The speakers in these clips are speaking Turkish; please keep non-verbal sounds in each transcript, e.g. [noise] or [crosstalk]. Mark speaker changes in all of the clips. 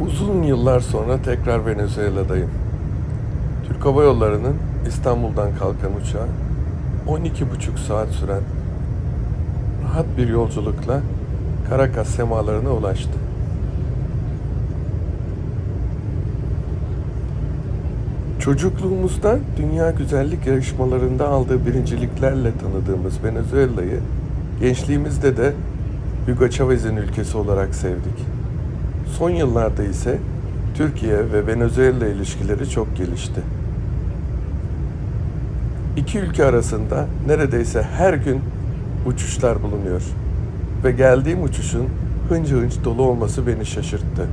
Speaker 1: Uzun yıllar sonra tekrar Venezuela'dayım. Türk Hava Yolları'nın İstanbul'dan kalkan uçağı 12,5 saat süren rahat bir yolculukla Caracas semalarına ulaştı. Çocukluğumuzda dünya güzellik yarışmalarında aldığı birinciliklerle tanıdığımız Venezuela'yı gençliğimizde de Hugo Chavez'in ülkesi olarak sevdik. Son yıllarda ise Türkiye ve Venezuela ilişkileri çok gelişti. İki ülke arasında neredeyse her gün uçuşlar bulunuyor. Ve geldiğim uçuşun hınca hınç dolu olması beni şaşırttı.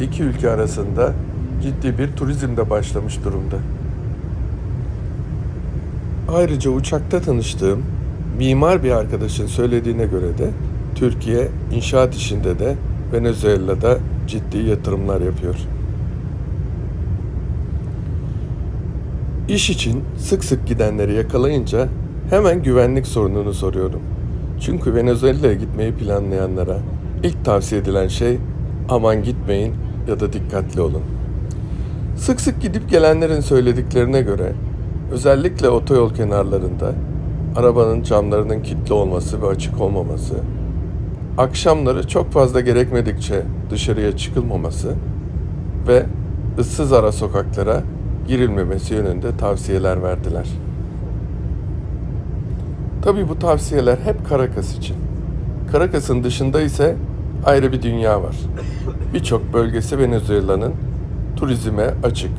Speaker 1: İki ülke arasında ciddi bir turizm de başlamış durumda. Ayrıca uçakta tanıştığım mimar bir arkadaşın söylediğine göre de Türkiye inşaat işinde de Venezuela'da ciddi yatırımlar yapıyor. İş için sık sık gidenleri yakalayınca hemen güvenlik sorununu soruyorum. Çünkü Venezuela'ya gitmeyi planlayanlara ilk tavsiye edilen şey aman gitmeyin ya da dikkatli olun. Sık sık gidip gelenlerin söylediklerine göre özellikle otoyol kenarlarında arabanın camlarının kilitli olması ve açık olmaması, akşamları çok fazla gerekmedikçe dışarıya çıkılmaması ve ıssız ara sokaklara girilmemesi yönünde tavsiyeler verdiler. Tabii bu tavsiyeler hep Caracas için. Caracas'ın dışında ise ayrı bir dünya var. Birçok bölgesi Venezuela'nın turizme açık.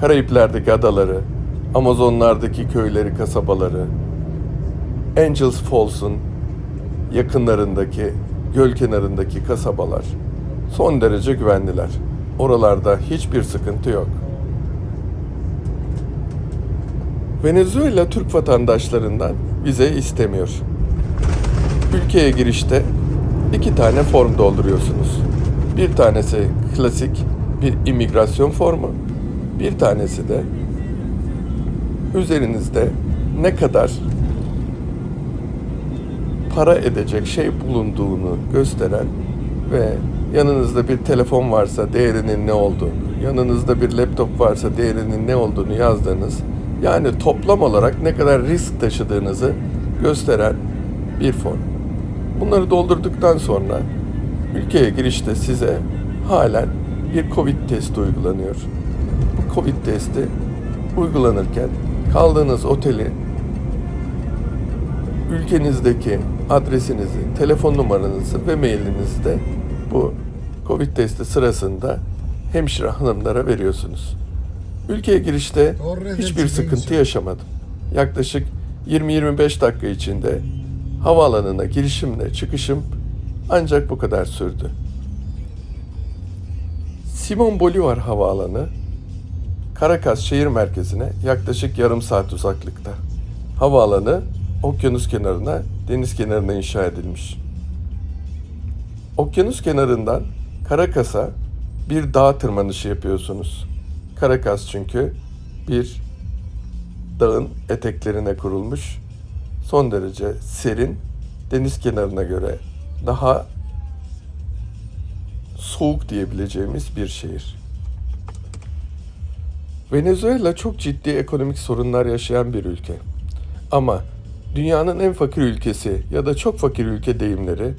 Speaker 1: Karayipler'deki adaları, Amazonlardaki köyleri, kasabaları, Angels Falls'un yakınlarındaki göl kenarındaki kasabalar son derece güvenliler. Oralarda hiçbir sıkıntı yok. Venezuela Türk vatandaşlarından vize istemiyor. Ülkeye girişte iki tane form dolduruyorsunuz. Bir tanesi klasik bir imigrasyon formu, bir tanesi de üzerinizde ne kadar para edecek şey bulunduğunu gösteren ve yanınızda bir telefon varsa değerinin ne olduğunu, yanınızda bir laptop varsa değerinin ne olduğunu yazdığınız, yani toplam olarak ne kadar risk taşıdığınızı gösteren bir form. Bunları doldurduktan sonra ülkeye girişte size halen bir Covid testi uygulanıyor. Bu Covid testi uygulanırken kaldığınız oteli ülkenizdeki adresinizi, telefon numaranızı ve mailinizi de bu Covid testi sırasında hemşire hanımlara veriyorsunuz. Ülkeye girişte hiçbir sıkıntı yaşamadım. Yaklaşık 20-25 dakika içinde havaalanına girişimle çıkışım ancak bu kadar sürdü. Simon Bolivar Havaalanı Caracas şehir merkezine yaklaşık yarım saat uzaklıkta. Havaalanı okyanus kenarına, deniz kenarına inşa edilmiş. Okyanus kenarından Caracas'a bir dağ tırmanışı yapıyorsunuz. Caracas çünkü bir dağın eteklerine kurulmuş, son derece serin, deniz kenarına göre daha soğuk diyebileceğimiz bir şehir. Venezuela çok ciddi ekonomik sorunlar yaşayan bir ülke. Ama dünyanın en fakir ülkesi ya da çok fakir ülke deyimleri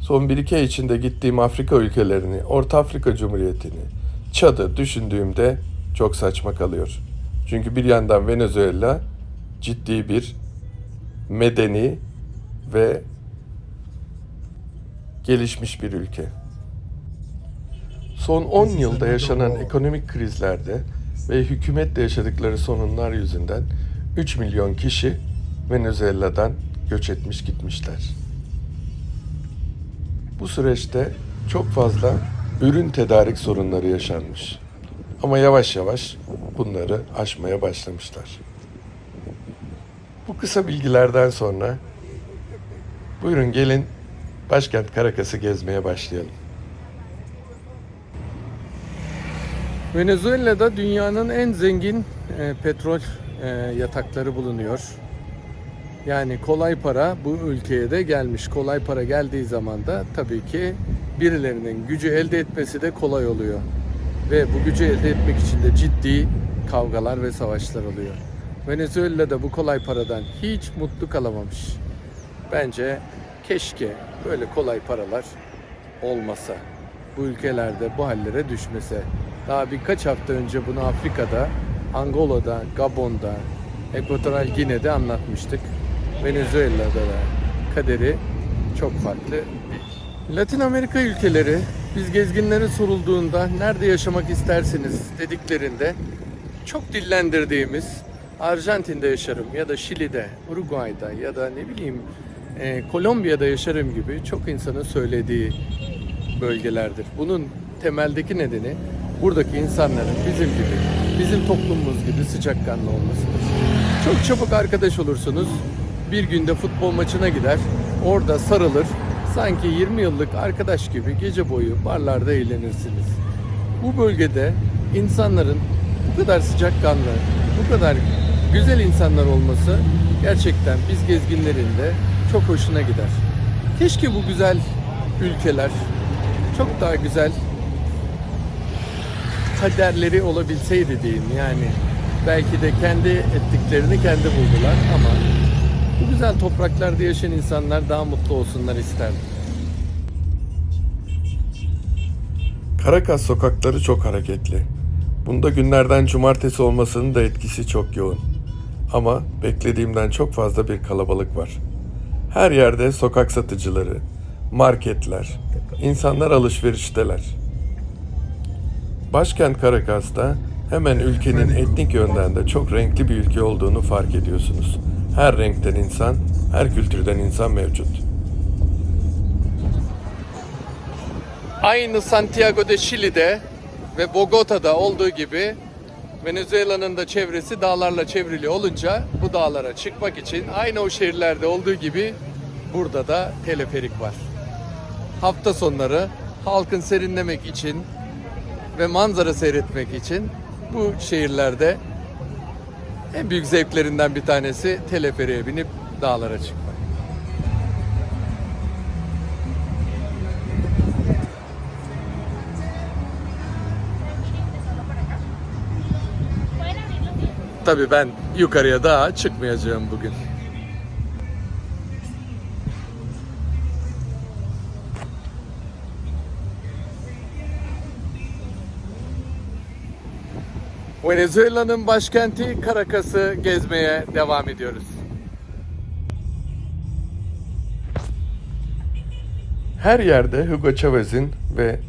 Speaker 1: son 1-2 ay içinde gittiğim Afrika ülkelerini, Orta Afrika Cumhuriyeti'ni, Çad'ı düşündüğümde çok saçma kalıyor. Çünkü bir yandan Venezuela ciddi bir medeni ve gelişmiş bir ülke. Son 10 yılda yaşanan ekonomik krizlerde ve hükümetle yaşadıkları sorunlar yüzünden 3 milyon kişi Venezuela'dan göç etmiş gitmişler. Bu süreçte çok fazla ürün tedarik sorunları yaşanmış. Ama yavaş yavaş bunları aşmaya başlamışlar. Bu kısa bilgilerden sonra buyurun gelin başkent Caracas'ı gezmeye başlayalım. Venezuela'da dünyanın en zengin e, petrol e, yatakları bulunuyor. Yani kolay para bu ülkeye de gelmiş. Kolay para geldiği zaman da tabii ki
Speaker 2: birilerinin gücü elde etmesi de kolay oluyor. Ve bu gücü elde etmek için de ciddi kavgalar ve savaşlar oluyor. Venezuela'da bu kolay paradan hiç mutlu kalamamış. Bence keşke böyle kolay paralar olmasa. Bu ülkelerde bu hallere düşmese. Daha birkaç hafta önce bunu Afrika'da, Angola'da, Gabon'da, Ekvatoral Gine'de anlatmıştık. Venezuela'da da kaderi çok farklı. Latin Amerika ülkeleri biz gezginlere sorulduğunda nerede yaşamak istersiniz dediklerinde çok dillendirdiğimiz Arjantin'de yaşarım ya da Şili'de, Uruguay'da ya da ne bileyim e, Kolombiya'da yaşarım gibi çok insanın söylediği bölgelerdir. Bunun temeldeki nedeni buradaki insanların bizim gibi, bizim toplumumuz gibi sıcakkanlı olmasıdır. Çok çabuk arkadaş olursunuz. Bir günde futbol maçına gider, orada sarılır. Sanki 20 yıllık arkadaş gibi gece boyu barlarda eğlenirsiniz. Bu bölgede insanların bu kadar sıcakkanlı, bu kadar güzel insanlar olması gerçekten biz gezginlerin de çok hoşuna gider. Keşke bu güzel ülkeler çok daha güzel kaderleri olabilseydi diyeyim yani. Belki de kendi ettiklerini kendi buldular ama bu güzel topraklarda yaşayan insanlar daha mutlu olsunlar isterdim.
Speaker 1: Caracas sokakları çok hareketli. Bunda günlerden cumartesi olmasının da etkisi çok yoğun. Ama beklediğimden çok fazla bir kalabalık var. Her yerde sokak satıcıları, marketler, insanlar alışverişteler. Başkent Caracas'ta hemen ülkenin etnik yönden de çok renkli bir ülke olduğunu fark ediyorsunuz. Her renkten insan, her kültürden insan mevcut.
Speaker 2: Aynı Santiago de Şili'de ve Bogota'da olduğu gibi Venezuela'nın da çevresi dağlarla çevrili olunca bu dağlara çıkmak için aynı o şehirlerde olduğu gibi burada da teleferik var. Hafta sonları halkın serinlemek için ve manzara seyretmek için bu şehirlerde en büyük zevklerinden bir tanesi teleferiğe binip dağlara çıkmak. Tabii ben yukarıya daha çıkmayacağım bugün. Venezuela'nın başkenti Caracas'ı gezmeye devam ediyoruz.
Speaker 1: Her yerde Hugo Chavez'in ve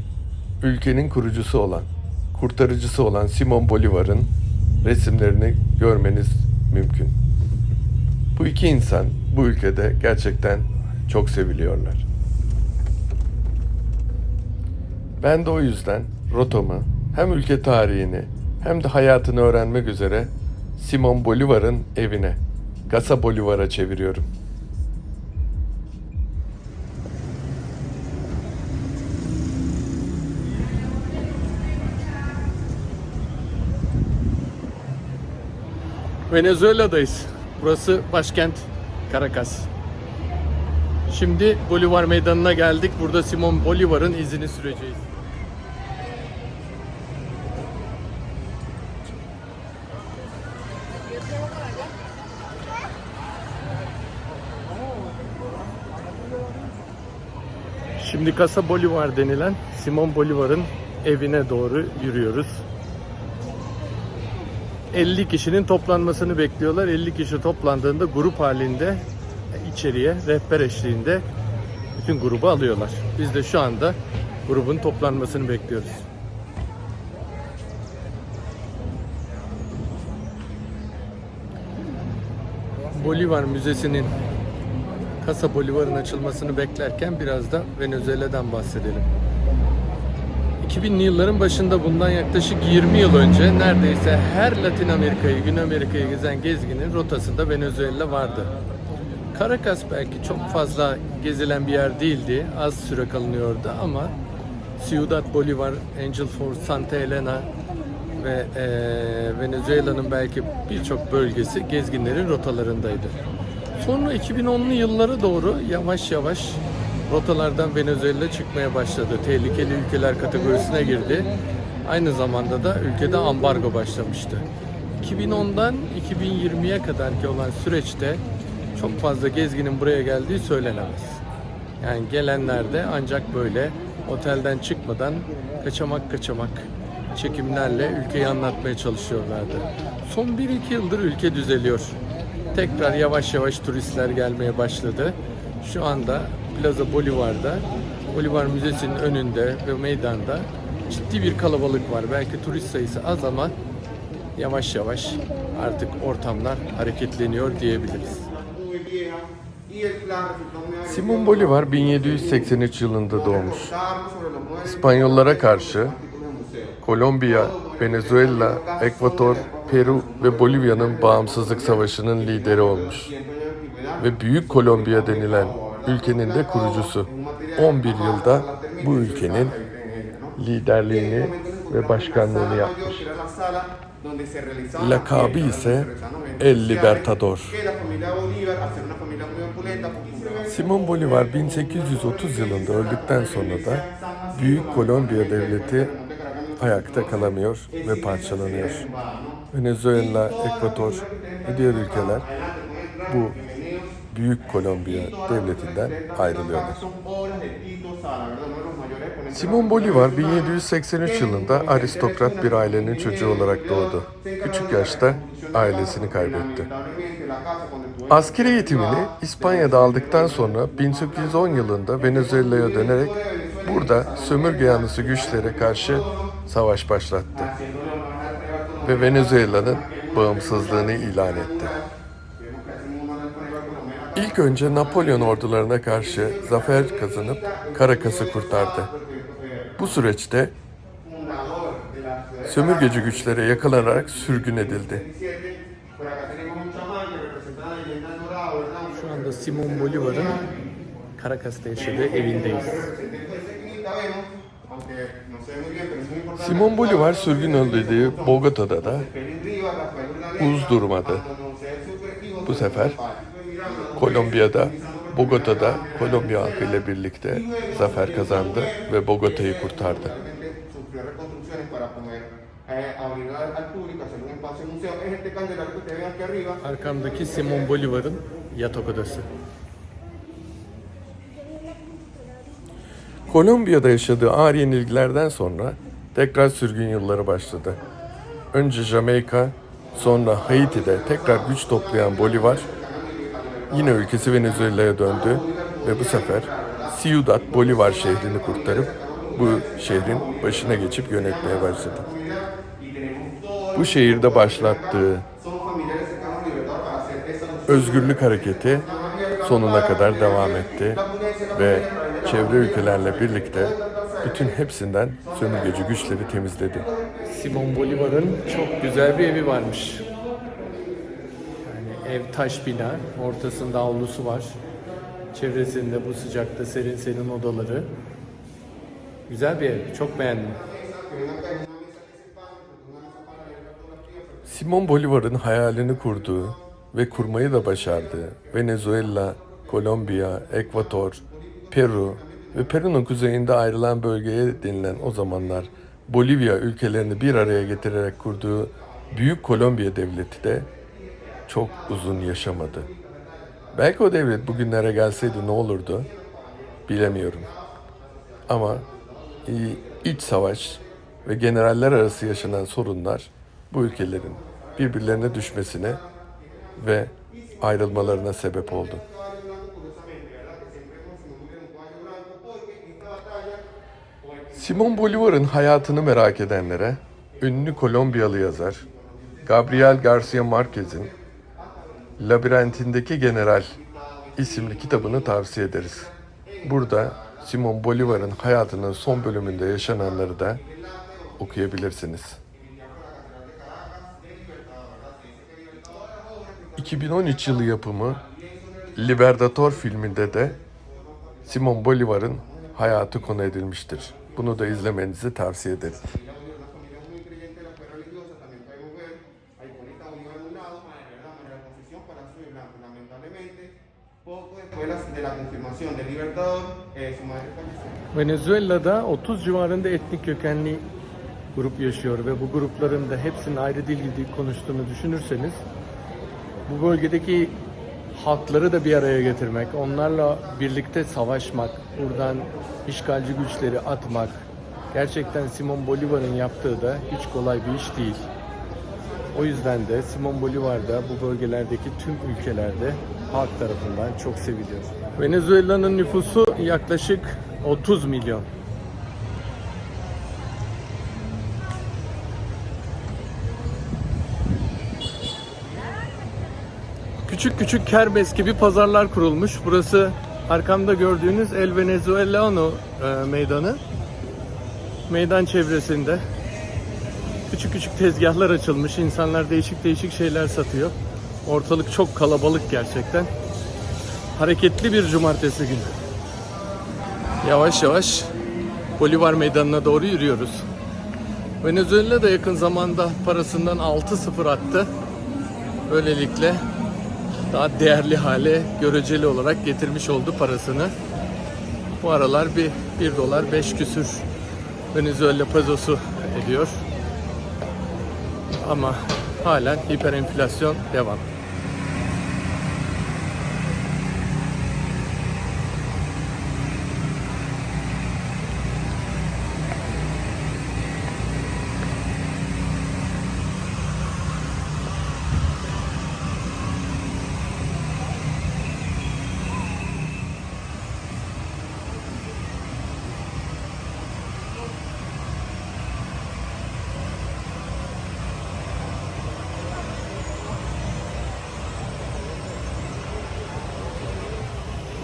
Speaker 1: ülkenin kurucusu olan, kurtarıcısı olan Simon Bolivar'ın resimlerini görmeniz mümkün. Bu iki insan bu ülkede gerçekten çok seviliyorlar. Ben de o yüzden rotamı hem ülke tarihini hem de hayatını öğrenmek üzere Simon Bolivar'ın evine, Casa Bolivar'a çeviriyorum.
Speaker 2: Venezuela'dayız. Burası başkent Caracas. Şimdi Bolivar Meydanı'na geldik. Burada Simon Bolivar'ın izini süreceğiz. Şimdi Casa Bolivar denilen Simon Bolivar'ın evine doğru yürüyoruz. 50 kişinin toplanmasını bekliyorlar. 50 kişi toplandığında grup halinde içeriye rehber eşliğinde bütün grubu alıyorlar. Biz de şu anda grubun toplanmasını bekliyoruz. Bolivar Müzesi'nin Casa Bolivar'ın açılmasını beklerken biraz da Venezuela'dan bahsedelim. 2000'li yılların başında bundan yaklaşık 20 yıl önce neredeyse her Latin Amerika'yı, Güney Amerika'yı gezen gezginin rotasında Venezuela vardı. Caracas belki çok fazla gezilen bir yer değildi. Az süre kalınıyordu ama Ciudad Bolivar, Angel Fort, Santa Elena ve eee, Venezuela'nın belki birçok bölgesi gezginlerin rotalarındaydı. Sonra 2010'lu yıllara doğru yavaş yavaş rotalardan Venezuela çıkmaya başladı. Tehlikeli ülkeler kategorisine girdi. Aynı zamanda da ülkede ambargo başlamıştı. 2010'dan 2020'ye kadarki olan süreçte çok fazla gezginin buraya geldiği söylenemez. Yani gelenler de ancak böyle otelden çıkmadan kaçamak kaçamak çekimlerle ülkeyi anlatmaya çalışıyorlardı. Son 1-2 yıldır ülke düzeliyor. Tekrar yavaş yavaş turistler gelmeye başladı. Şu anda Plaza Bolivar'da, Bolivar Müzesi'nin önünde ve meydanda ciddi bir kalabalık var. Belki turist sayısı az ama yavaş yavaş artık ortamlar hareketleniyor diyebiliriz.
Speaker 1: Simon Bolivar 1783 yılında doğmuş. İspanyollara karşı. Kolombiya, Venezuela, Ekvator, Peru ve Bolivya'nın bağımsızlık savaşının lideri olmuş. Ve Büyük Kolombiya denilen ülkenin de kurucusu. 11 yılda bu ülkenin liderliğini ve başkanlığını yapmış. Lakabı ise El Libertador. Simon Bolivar 1830 yılında öldükten sonra da Büyük Kolombiya Devleti ayakta kalamıyor ve parçalanıyor. Venezuela, Ekvator ve diğer ülkeler bu Büyük Kolombiya Devleti'nden ayrılıyorlar. Simon Bolivar 1783 yılında aristokrat bir ailenin çocuğu olarak doğdu. Küçük yaşta ailesini kaybetti. Askeri eğitimini İspanya'da aldıktan sonra 1810 yılında Venezuela'ya dönerek burada sömürge yanlısı güçlere karşı savaş başlattı ve Venezuela'nın bağımsızlığını ilan etti. İlk önce Napolyon ordularına karşı zafer kazanıp Caracas'ı kurtardı. Bu süreçte sömürgeci güçlere yakalanarak sürgün edildi.
Speaker 2: Şu anda Simon Bolivar'ın Caracas'ta yaşadığı evindeyiz.
Speaker 1: Simon Bolivar sürgün öldürdüğü Bogota'da da uz durmadı. Bu sefer Kolombiya'da, Bogota'da Kolombiya halkı ile birlikte zafer kazandı ve Bogota'yı kurtardı.
Speaker 3: sufrió reconstrucciones para poder eh,
Speaker 1: Kolombiya'da yaşadığı ağır yenilgilerden sonra tekrar sürgün yılları başladı. Önce Jamaika, sonra Haiti'de tekrar güç toplayan Bolivar, yine ülkesi Venezuela'ya döndü ve bu sefer Ciudad Bolivar şehrini kurtarıp bu şehrin başına geçip yönetmeye başladı. Bu şehirde başlattığı özgürlük hareketi sonuna kadar devam etti ve çevre ülkelerle birlikte bütün hepsinden sömürgeci güçleri temizledi.
Speaker 2: Simon Bolivar'ın çok güzel bir evi varmış. Yani ev taş bina, ortasında avlusu var. Çevresinde bu sıcakta serin serin odaları. Güzel bir ev, çok beğendim.
Speaker 1: Simon Bolivar'ın hayalini kurduğu ve kurmayı da başardığı Venezuela, Kolombiya, Ekvator, Peru ve Peru'nun kuzeyinde ayrılan bölgeye denilen o zamanlar Bolivya ülkelerini bir araya getirerek kurduğu Büyük Kolombiya Devleti de çok uzun yaşamadı. Belki o devlet bugünlere gelseydi ne olurdu bilemiyorum. Ama iç savaş ve generaller arası yaşanan sorunlar bu ülkelerin birbirlerine düşmesine ve ayrılmalarına sebep oldu. Simon Bolivar'ın hayatını merak edenlere ünlü Kolombiyalı yazar Gabriel Garcia Marquez'in Labirentindeki General isimli kitabını tavsiye ederiz. Burada Simon Bolivar'ın hayatının son bölümünde yaşananları da okuyabilirsiniz. 2013 yılı yapımı Libertador filminde de Simon Bolivar'ın hayatı konu edilmiştir. Bunu da izlemenizi tavsiye
Speaker 3: falleció.
Speaker 2: Venezuela'da 30 civarında etnik kökenli grup yaşıyor ve bu grupların da hepsinin ayrı dil konuştuğunu düşünürseniz bu bölgedeki halkları da bir araya getirmek, onlarla birlikte savaşmak, buradan işgalci güçleri atmak gerçekten Simon Bolivar'ın yaptığı da hiç kolay bir iş değil. O yüzden de Simon Bolivar da bu bölgelerdeki tüm ülkelerde halk tarafından çok seviliyor. Venezuela'nın nüfusu yaklaşık 30 milyon. Küçük küçük kerbes gibi pazarlar kurulmuş. Burası arkamda gördüğünüz El Venezuelano e, meydanı. Meydan çevresinde küçük küçük tezgahlar açılmış. İnsanlar değişik değişik şeyler satıyor. Ortalık çok kalabalık gerçekten. Hareketli bir cumartesi günü. Yavaş yavaş Bolivar Meydanı'na doğru yürüyoruz. Venezuela da yakın zamanda parasından 6-0 attı. Böylelikle daha değerli hale göreceli olarak getirmiş oldu parasını. Bu aralar bir 1 dolar 5 küsür Venezuela pezosu ediyor. Ama halen hiperenflasyon devam.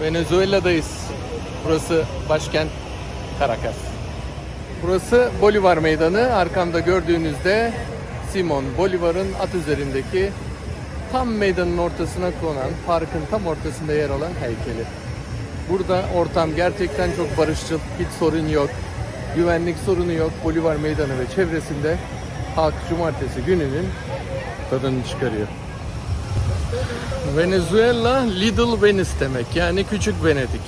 Speaker 2: Venezuela'dayız. Burası başkent Caracas. Burası Bolivar Meydanı. Arkamda gördüğünüzde Simon Bolivar'ın at üzerindeki tam meydanın ortasına konan, parkın tam ortasında yer alan heykeli. Burada ortam gerçekten çok barışçıl, hiç sorun yok. Güvenlik sorunu yok. Bolivar Meydanı ve çevresinde halk cumartesi gününün tadını çıkarıyor. Venezuela Little Venice demek yani küçük Venedik.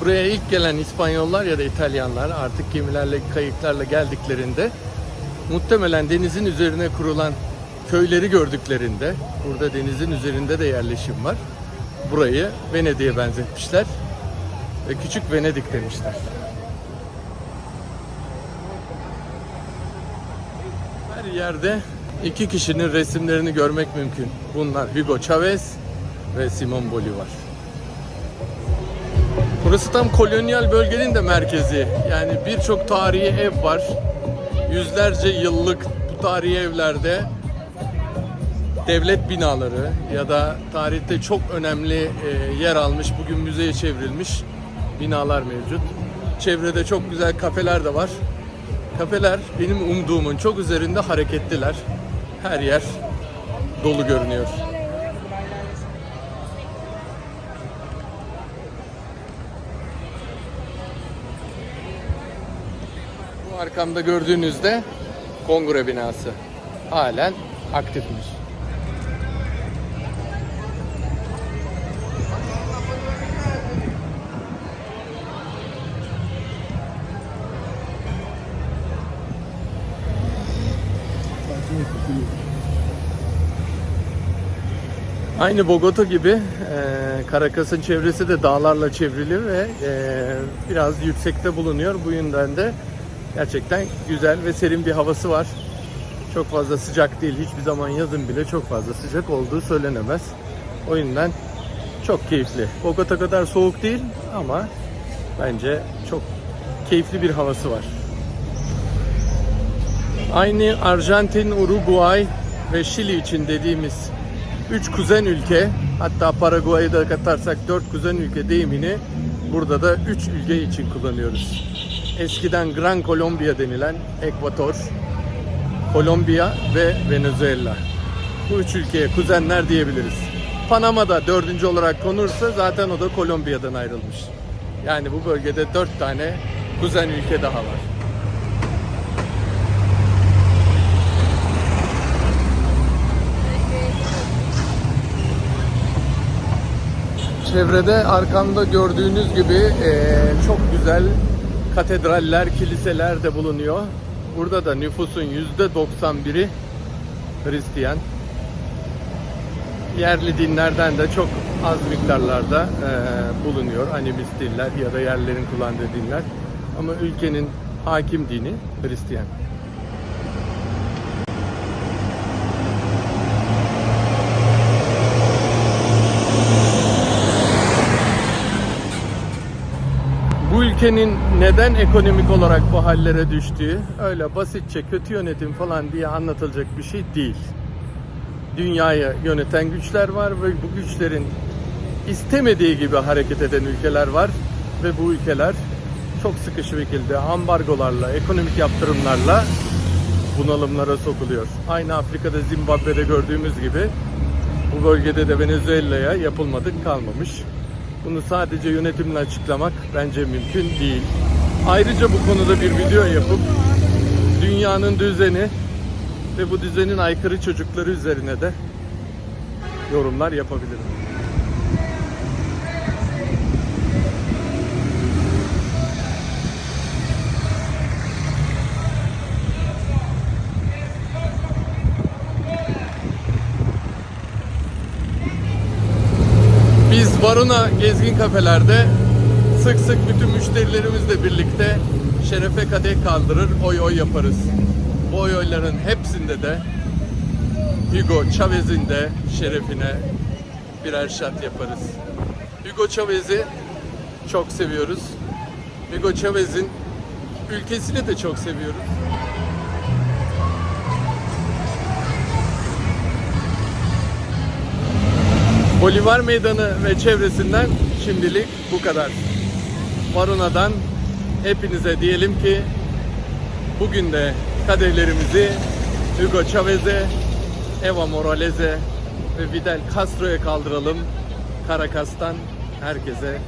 Speaker 2: Buraya ilk gelen İspanyollar ya da İtalyanlar artık gemilerle, kayıklarla geldiklerinde muhtemelen denizin üzerine kurulan köyleri gördüklerinde burada denizin üzerinde de yerleşim var. Burayı Venedik'e benzetmişler ve küçük Venedik demişler. Her yerde iki kişinin resimlerini görmek mümkün. Bunlar Hugo Chavez ve Simon Bolivar. Burası tam kolonyal bölgenin de merkezi. Yani birçok tarihi ev var. Yüzlerce yıllık bu tarihi evlerde devlet binaları ya da tarihte çok önemli e, yer almış, bugün müzeye çevrilmiş binalar mevcut. Çevrede çok güzel kafeler de var. Kafeler benim umduğumun çok üzerinde hareketliler. Her yer dolu görünüyor. Bu arkamda gördüğünüzde kongre binası. Halen aktifmiş. Aynı Bogota gibi e, Caracas'ın çevresi de dağlarla çevrili ve e, biraz yüksekte bulunuyor. Bu yüzden de gerçekten güzel ve serin bir havası var. Çok fazla sıcak değil. Hiçbir zaman yazın bile çok fazla sıcak olduğu söylenemez. O yüzden çok keyifli. Bogota kadar soğuk değil ama bence çok keyifli bir havası var. Aynı Arjantin, Uruguay ve Şili için dediğimiz 3 kuzen ülke hatta Paraguay'ı da katarsak 4 kuzen ülke deyimini burada da 3 ülke için kullanıyoruz. Eskiden Gran Colombia denilen Ekvator, Kolombiya ve Venezuela. Bu üç ülkeye kuzenler diyebiliriz. Panama da dördüncü olarak konursa zaten o da Kolombiya'dan ayrılmış. Yani bu bölgede dört tane kuzen ülke daha var. Çevrede arkamda gördüğünüz gibi eee, çok güzel katedraller, kiliseler de bulunuyor. Burada da nüfusun %91'i Hristiyan. Yerli dinlerden de çok az miktarlarda eee, bulunuyor. Animist diller ya da yerlerin kullandığı dinler. Ama ülkenin hakim dini Hristiyan. Bu ülkenin neden ekonomik olarak bu hallere düştüğü öyle basitçe kötü yönetim falan diye anlatılacak bir şey değil. Dünyayı yöneten güçler var ve bu güçlerin istemediği gibi hareket eden ülkeler var ve bu ülkeler çok sıkı şekilde ambargolarla, ekonomik yaptırımlarla bunalımlara sokuluyor. Aynı Afrika'da Zimbabwe'de gördüğümüz gibi bu bölgede de Venezuela'ya yapılmadık kalmamış. Bunu sadece yönetimle açıklamak bence mümkün değil. Ayrıca bu konuda bir video yapıp dünyanın düzeni ve bu düzenin aykırı çocukları üzerine de yorumlar yapabilirim. Biz Varuna gezgin kafelerde sık sık bütün müşterilerimizle birlikte şerefe kadeh kaldırır, oy oy yaparız. Bu oy oyların hepsinde de Hugo Chavez'in de şerefine birer şat yaparız. Hugo Chavez'i çok seviyoruz. Hugo Chavez'in ülkesini de çok seviyoruz. Bolivar Meydanı ve çevresinden şimdilik bu kadar. Varuna'dan hepinize diyelim ki bugün de kadehlerimizi Hugo Chavez'e, Eva Morales'e ve Fidel Castro'ya kaldıralım. Caracas'tan herkese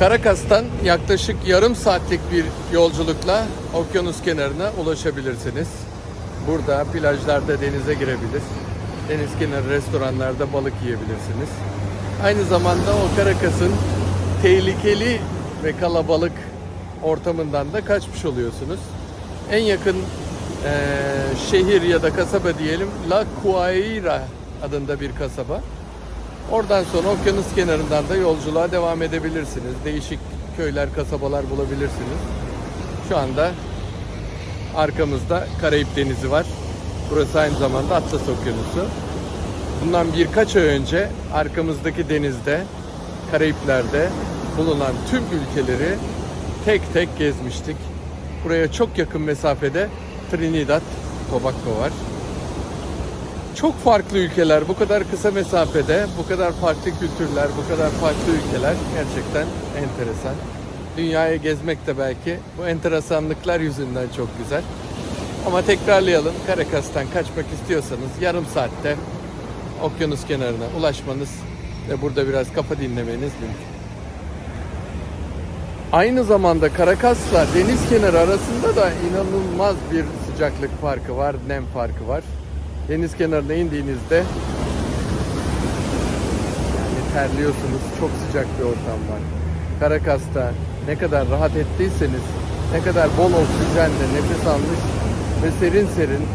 Speaker 2: Caracas'tan yaklaşık yarım saatlik bir yolculukla okyanus kenarına ulaşabilirsiniz. Burada plajlarda denize girebilir. Deniz kenarı restoranlarda balık yiyebilirsiniz. Aynı zamanda o Caracas'ın tehlikeli ve kalabalık ortamından da kaçmış oluyorsunuz. En yakın eee, şehir ya da kasaba diyelim La Guaira adında bir kasaba. Oradan sonra okyanus kenarından da yolculuğa devam edebilirsiniz. Değişik köyler, kasabalar bulabilirsiniz. Şu anda arkamızda Karayip Denizi var. Burası aynı zamanda Atlas Okyanusu. Bundan birkaç ay önce arkamızdaki denizde, Karayipler'de bulunan tüm ülkeleri tek tek gezmiştik. Buraya çok yakın mesafede Trinidad, Tobago var. Çok farklı ülkeler, bu kadar kısa mesafede, bu kadar farklı kültürler, bu kadar farklı ülkeler gerçekten enteresan. Dünyayı gezmek de belki bu enteresanlıklar yüzünden çok güzel. Ama tekrarlayalım, Caracas'tan kaçmak istiyorsanız yarım saatte okyanus kenarına ulaşmanız ve burada biraz kafa dinlemeniz mümkün. Aynı zamanda Caracas'la deniz kenarı arasında da inanılmaz bir sıcaklık farkı var, nem farkı var. Deniz kenarına indiğinizde yani terliyorsunuz. Çok sıcak bir ortam var. Caracas'ta ne kadar rahat ettiyseniz, ne kadar bol oksijenle nefes almış ve serin serin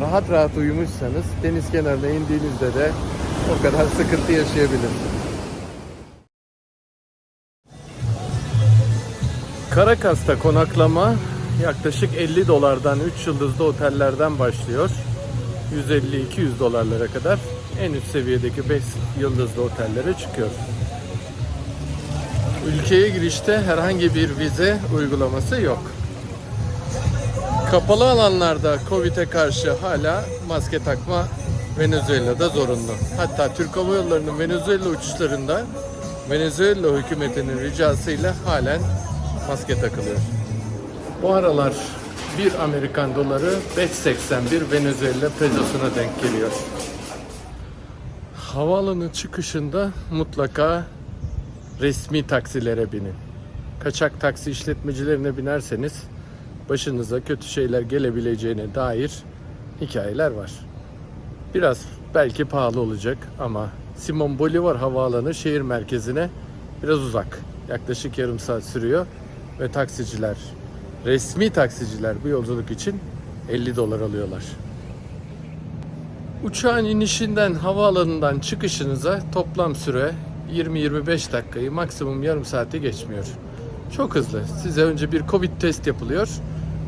Speaker 2: rahat rahat uyumuşsanız deniz kenarına indiğinizde de o kadar [laughs] sıkıntı yaşayabilirsiniz. Caracas'ta konaklama yaklaşık 50 dolardan 3 yıldızlı otellerden başlıyor. 150-200 dolarlara kadar en üst seviyedeki 5 yıldızlı otellere çıkıyor. Ülkeye girişte herhangi bir vize uygulaması yok. Kapalı alanlarda Covid'e karşı hala maske takma Venezuela'da zorunlu. Hatta Türk Hava Yolları'nın Venezuela uçuşlarında Venezuela hükümetinin ricasıyla halen maske takılıyor. Bu aralar bir Amerikan doları 5.81 Venezuela pesosuna denk geliyor. Havaalanı çıkışında mutlaka resmi taksilere binin. Kaçak taksi işletmecilerine binerseniz başınıza kötü şeyler gelebileceğine dair hikayeler var. Biraz belki pahalı olacak ama Simon Bolivar Havaalanı şehir merkezine biraz uzak. Yaklaşık yarım saat sürüyor ve taksiciler, resmi taksiciler bu yolculuk için 50 dolar alıyorlar. Uçağın inişinden havaalanından çıkışınıza toplam süre 20-25 dakikayı maksimum yarım saate geçmiyor. Çok hızlı. Size önce bir Covid test yapılıyor.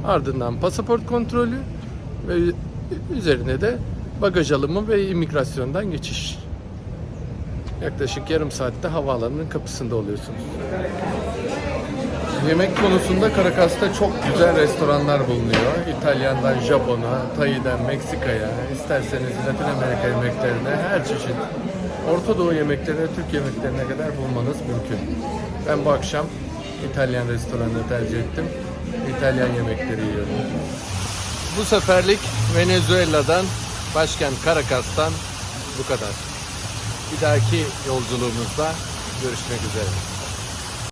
Speaker 2: Ardından pasaport kontrolü ve üzerine de bagaj alımı ve imigrasyondan geçiş. Yaklaşık yarım saatte havaalanının kapısında oluyorsunuz. Yemek konusunda Caracas'ta çok güzel restoranlar bulunuyor. İtalyan'dan Japon'a, Tay'den Meksika'ya, isterseniz Latin Amerika yemeklerine her çeşit Orta Doğu yemeklerine, Türk yemeklerine kadar bulmanız mümkün. Ben bu akşam İtalyan restoranını tercih ettim. İtalyan yemekleri yiyorum. Bu seferlik Venezuela'dan, başkent Caracas'tan bu kadar. Bir dahaki yolculuğumuzda görüşmek üzere.